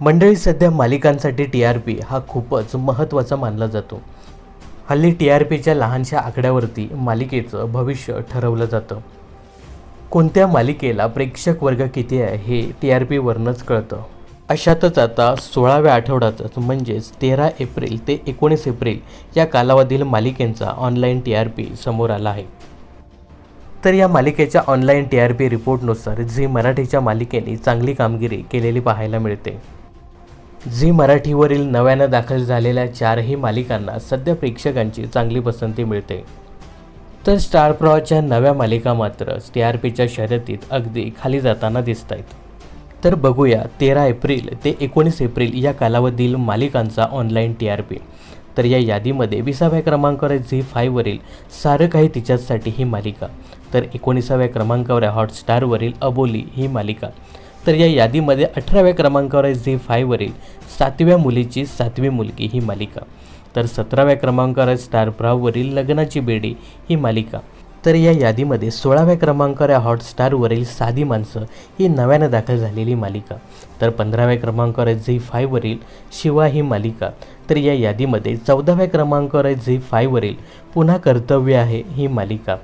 मंडळी सध्या मालिकांसाठी T R P हा खूपच महत्त्वाचा मानला जातो. हल्ली टी आर पीच्या लहानशा आकड्यावरती मालिकेचं भविष्य ठरवलं जातं. कोणत्या मालिकेला प्रेक्षक वर्ग किती आहे हे टी आर पीवरनंच कळतं. अशातच आता सोळाव्या आठवड्यातच म्हणजेच तेरा एप्रिल ते एकोणीस एप्रिल या कालावधील मालिकेंचा ऑनलाईन टी आर पी समोर आला आहे. तर या मालिकेच्या ऑनलाईन टी आर पी रिपोर्टनुसार झी मराठीच्या मालिकेने चांगली कामगिरी केलेली पाहायला मिळते. झी मराठीवरील नव्यानं दाखल झालेल्या चारही मालिकांना सध्या प्रेक्षकांची चांगली पसंती मिळते. तर स्टार प्रवाहच्या नव्या मालिका मात्र टी आर पीच्या शर्यतीत अगदी खाली जाताना दिसत आहेत तर बघूया तेरा एप्रिल ते एकोणीस एप्रिल या कालावधील मालिकांचा ऑनलाईन टी आर पी. तर या यादीमध्ये विसाव्या क्रमांकावर झी फायवरील सारं काही तिच्याचसाठी ही मालिका तर एकोणीसाव्या क्रमांकावर हॉटस्टारवरील अबोली ही मालिका तर या यादीमध्ये अठराव्या क्रमांकावर आहे झी फायवरील सातव्या मुलीची सातवी मुलगी ही मालिका. तर सतराव्या क्रमांकावर आहे स्टार प्रवाहवरील लग्नाची बेडी ही मालिका. तर या यादीमध्ये सोळाव्या क्रमांकावर आहे हॉटस्टारवरील साधी माणसं ही नव्यानं दाखल झालेली मालिका. तर पंधराव्या क्रमांकावर आहे झी फायवरील शिवा ही मालिका. तर या यादीमध्ये चौदाव्या क्रमांकावर आहे झी फायवरील पुन्हा कर्तव्य आहे ही मालिका.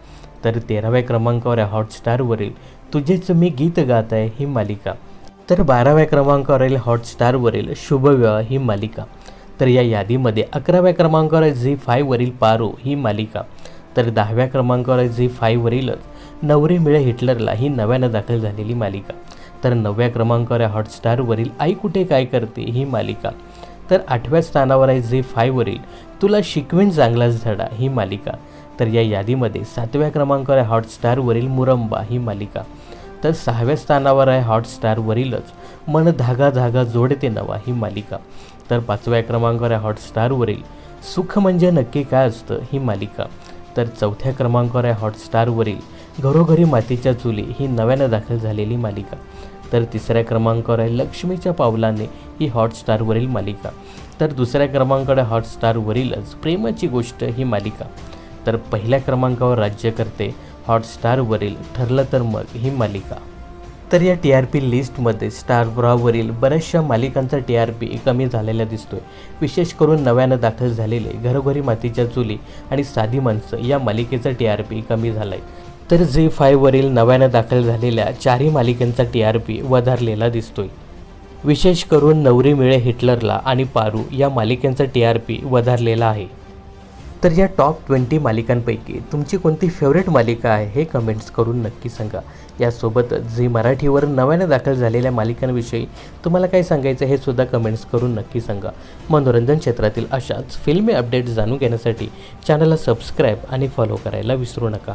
तर तेराव्या क्रमांकावर आहे हॉटस्टारवरील तुझेच मी गीत गात आहे ही मालिका. तर बाराव्या क्रमांकावर आहे हॉटस्टारवरील शुभविवाह ही मालिका. तर या यादीमध्ये अकराव्या क्रमांकावर आहे झी फायवरील पारो ही मालिका. तर दहाव्या क्रमांकावर आहे झी फायवरीलच नवरी मिळे हिटलरला ही नव्यानं दाखल झालेली मालिका. तर नवव्या क्रमांकावर आहे हॉटस्टारवरील आई कुठे काय करते ही मालिका. तर आठव्या स्थानावर आहे झी फायवरील तुला शिकवेन चांगलाच धडा ही मालिका. तर या यादीमध्ये सातव्या क्रमांकावर आहे हॉटस्टारवरील मुरंबा ही मालिका. तर सहाव्या स्थानावर आहे हॉटस्टारवरीलच मन धागा धागा जोडते नवा ही मालिका. तर पाचव्या क्रमांकावर आहे हॉटस्टारवरील सुख म्हणजे नक्की काय असतं ही मालिका. तर चौथ्या क्रमांकावर आहे हॉटस्टारवरील घरोघरी मातीच्या चुली ही नव्यानं दाखल झालेली मालिका. तर तिसऱ्या क्रमांकावर आहे लक्ष्मीच्या पावलाने ही हॉटस्टारवरील मालिका. तर दुसऱ्या क्रमांकावर आहे हॉटस्टारवरीलच प्रेमाची गोष्ट ही मालिका. तर पहिल्या क्रमांकावर राज्य करते हॉटस्टारवरील ठरलं तर मग ही मालिका. तर या टी आर पी लिस्टमध्ये स्टार ब्रॉवरील बऱ्याचशा मालिकांचा टी आर पी कमी झालेला दिसतोय. विशेष करून नव्यानं दाखल झालेले घरोघरी मातीच्या चुली आणि साधी माणसं या मालिकेचा टी आर पी कमी झाला आहे तर झी फायवरील नव्यानं दाखल झालेल्या चारही मालिकांचा टी आर पी वधारलेला दिसतोय. विशेष करून नवरी मिळे हिटलरला आणि पारू या मालिकांचा टी आर पी वधारलेला आहे. तर या टॉप ट्वेंटी मालिकांपैकी तुमची कोणती फेवरेट मालिका आहे हे कमेंट्स करून नक्की सांगा. यासोबतच झी मराठीवर नव्यानं दाखल झालेल्या मालिकांविषयी तुम्हाला काय सांगायचं हे सुद्धा कमेंट्स करून नक्की सांगा. मनोरंजन क्षेत्रातील अशाच फिल्मी अपडेट्स जाणून घेण्यासाठी चॅनलला सबस्क्राईब आणि फॉलो करायला विसरू नका.